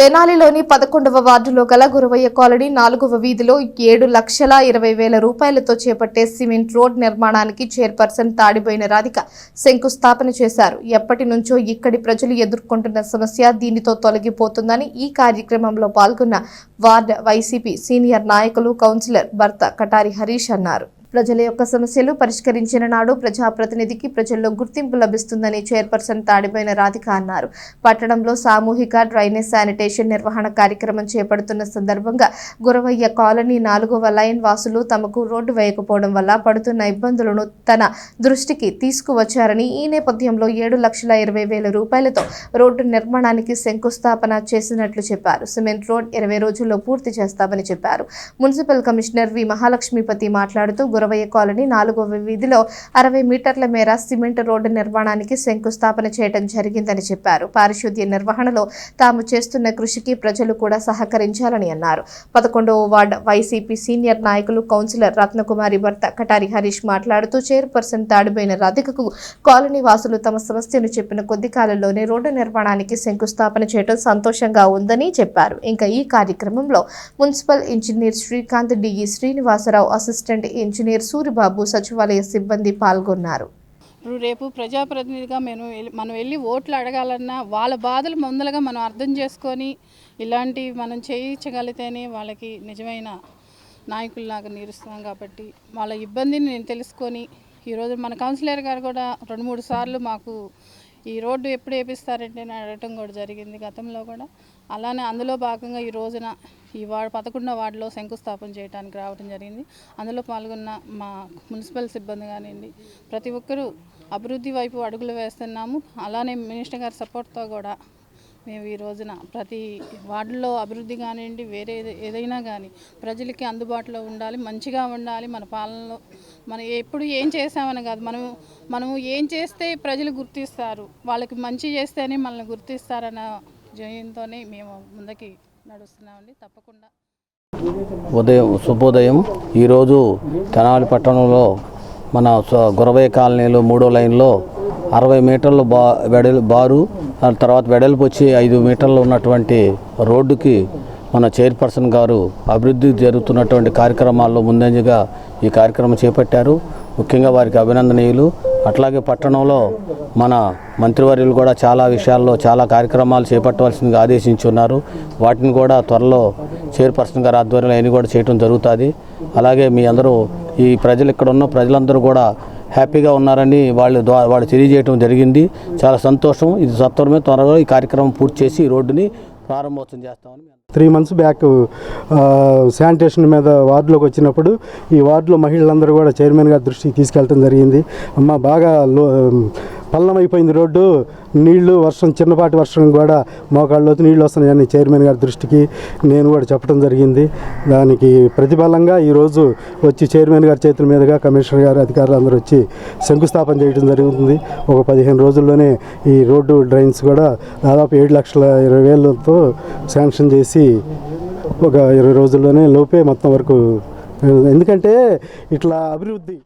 తెనాలిలోని పదకొండవ వార్డులో గల గురవయ్య కాలనీ నాలుగవ వీధిలో ఏడు లక్షల ఇరవై వేల రూపాయలతో చేపట్టే సిమెంట్ రోడ్ నిర్మాణానికి చైర్పర్సన్ తాడిపోయిన రాధిక శంకుస్థాపన చేశారు. ఎప్పటి నుంచో ఇక్కడి ప్రజలు ఎదుర్కొంటున్న సమస్య దీనితో తొలగిపోతుందని ఈ కార్యక్రమంలో పాల్గొన్న వార్డు వైసీపీ సీనియర్ నాయకులు కౌన్సిలర్ భర్త కటారి హరీష్ అన్నారు. ప్రజల యొక్క సమస్యలు పరిష్కరించిన నాడు ప్రజాప్రతినిధికి ప్రజల్లో గుర్తింపు లభిస్తుందని చైర్పర్సన్ తాడిపోయిన రాధిక అన్నారు. పట్టణంలో సామూహిక డ్రైనేజ్ శానిటేషన్ నిర్వహణ కార్యక్రమం చేపడుతున్న సందర్భంగా గురవయ్య కాలనీ నాలుగవ లైన్ వాసులు తమకు రోడ్డు వేయకపోవడం వల్ల పడుతున్న ఇబ్బందులను తన దృష్టికి తీసుకువచ్చారని ఈ నేపథ్యంలో ఏడు లక్షల ఇరవై వేల రూపాయలతో రోడ్డు నిర్మాణానికి శంకుస్థాపన చేసినట్లు చెప్పారు. సిమెంట్ రోడ్ ఇరవై రోజుల్లో పూర్తి చేస్తామని చెప్పారు. మున్సిపల్ కమిషనర్ వి మహాలక్ష్మీపతి మాట్లాడుతూ గురవయ్య కాలనీ నాలుగవ వీధిలో అరవై మీటర్ల మేర సిమెంట్ రోడ్డు నిర్మాణానికి శంకుస్థాపన చేయడం జరిగిందని చెప్పారు. పారిశుద్ధ్య నిర్వహణలో తాము చేస్తున్న కృషికి ప్రజలు కూడా సహకరించాలని అన్నారు. పదకొండవ వార్డు వైసీపీ సీనియర్ నాయకులు కౌన్సిలర్ రత్నకుమారి భర్త కటారి హరీష్ మాట్లాడుతూ చైర్పర్సన్ తాడిపోయిన రాధికకు కాలనీ వాసులు తమ సమస్యను చెప్పిన కొద్ది కాలంలోనే రోడ్డు నిర్మాణానికి శంకుస్థాపన చేయడం సంతోషంగా ఉందని చెప్పారు. ఇంకా ఈ కార్యక్రమంలో municipal engineer Srikanth DE Srinivasarao assistant engineer Suribabu సచివాలయ సిబ్బంది పాల్గొన్నారు. రేపు ప్రజాప్రతినిధిగా మేము వెళ్ళి- మనం వెళ్ళి ఓట్లు అడగాలన్నా వాళ్ళ బాధలు ముందలుగా మనం అర్థం చేసుకొని ఇలాంటివి మనం చేయించగలిగితేనే వాళ్ళకి నిజమైన నాయకుల్లాగా నిరుస్తాం కాబట్టి వాళ్ళ ఇబ్బందిని నేను తెలుసుకొని ఈరోజు మన కౌన్సిలర్ గారు కూడా రెండు మూడు సార్లు మాకు ఈ రోడ్డు ఎప్పుడు వేపిస్తారంటే అని అడగటం కూడా జరిగింది గతంలో కూడా. అలానే అందులో భాగంగా ఈ రోజున ఈ వార్డు పదకొండో వార్డులో శంకుస్థాపన చేయడానికి రావడం జరిగింది. అందులో పాల్గొన్న మా మున్సిపల్ సిబ్బంది కానివ్వండి ప్రతి ఒక్కరూ అభివృద్ధి వైపు అడుగులు వేస్తున్నాము. అలానే మినిస్టర్ గారి సపోర్ట్తో కూడా మేము ఈ రోజున ప్రతి వార్డులో అభివృద్ధి కానివ్వండి వేరే ఏదైనా కానీ ప్రజలకి అందుబాటులో ఉండాలి మంచిగా ఉండాలి మన పాలనలో. మనం ఎప్పుడు ఏం చేసామని కాదు మనం మనము ఏం చేస్తే ప్రజలు గుర్తిస్తారు వాళ్ళకి మంచి చేస్తేనే మనల్ని గుర్తిస్తారన్న జయంతోనే మేము ముందుకి నడుస్తున్నామండి. తప్పకుండా. ఉదయం శుభోదయం. ఈరోజు తెనాలి పట్టణంలో మన గురవయ్య కాలనీలో మూడో లైన్లో అరవై మీటర్లు బా వెడల్ బారు తర్వాత వెడల్పు వచ్చి ఐదు మీటర్లు ఉన్నటువంటి రోడ్డుకి మన చైర్పర్సన్ గారు అభివృద్ధి జరుగుతున్నటువంటి కార్యక్రమాల్లో ముందంజగా ఈ కార్యక్రమం చేపట్టారు. ముఖ్యంగా వారికి అభినందనీయులు. అట్లాగే పట్టణంలో మన మంత్రివర్యులు కూడా చాలా విషయాల్లో చాలా కార్యక్రమాలు చేపట్టవలసిందిగా ఆదేశించున్నారు. వాటిని కూడా త్వరలో చైర్పర్సన్ గారి ఆధ్వర్యంలో అన్ని కూడా చేయడం జరుగుతుంది. అలాగే మీ అందరూ ఈ ప్రజలు ఇక్కడ ఉన్న ప్రజలందరూ కూడా హ్యాపీగా ఉన్నారని వాళ్ళు ద్వారా వాళ్ళు తెలియజేయడం జరిగింది. చాలా సంతోషం. ఇది సత్వరమే త్వరగా ఈ కార్యక్రమం పూర్తి చేసి ఈ రోడ్డుని ప్రారంభోత్సవం చేస్తామని త్రీ మంత్స్ బ్యాక్ శానిటేషన్ మీద వార్డులోకి వచ్చినప్పుడు ఈ వార్డులో మహిళలందరూ కూడా చైర్మన్ గారి దృష్టికి తీసుకెళ్ళడం జరిగింది. అమ్మ బాగా లో పల్లం అయిపోయింది రోడ్డు. నీళ్ళు వర్షం చిన్నపాటి వర్షం కూడా మోకాళ్ళలోకి నీళ్ళు వస్తున్నాయని చైర్మన్ గారి దృష్టికి నేను కూడా చెప్పడం జరిగింది. దానికి ప్రతిఫలంగా ఈరోజు వచ్చి చైర్మన్ గారి చేతుల మీదుగా కమిషనర్ గారు అధికారులు అందరూ వచ్చి శంకుస్థాపన చేయడం జరుగుతుంది. ఒక పదిహేను రోజుల్లోనే ఈ రోడ్డు డ్రైన్స్ కూడా దాదాపు ఏడు లక్షల ఇరవై వేలతో శాంక్షన్ చేసి ఒక ఇరవై రోజుల్లోనే లోపే మొత్తం వరకు ఎందుకంటే ఇట్లా అభివృద్ధి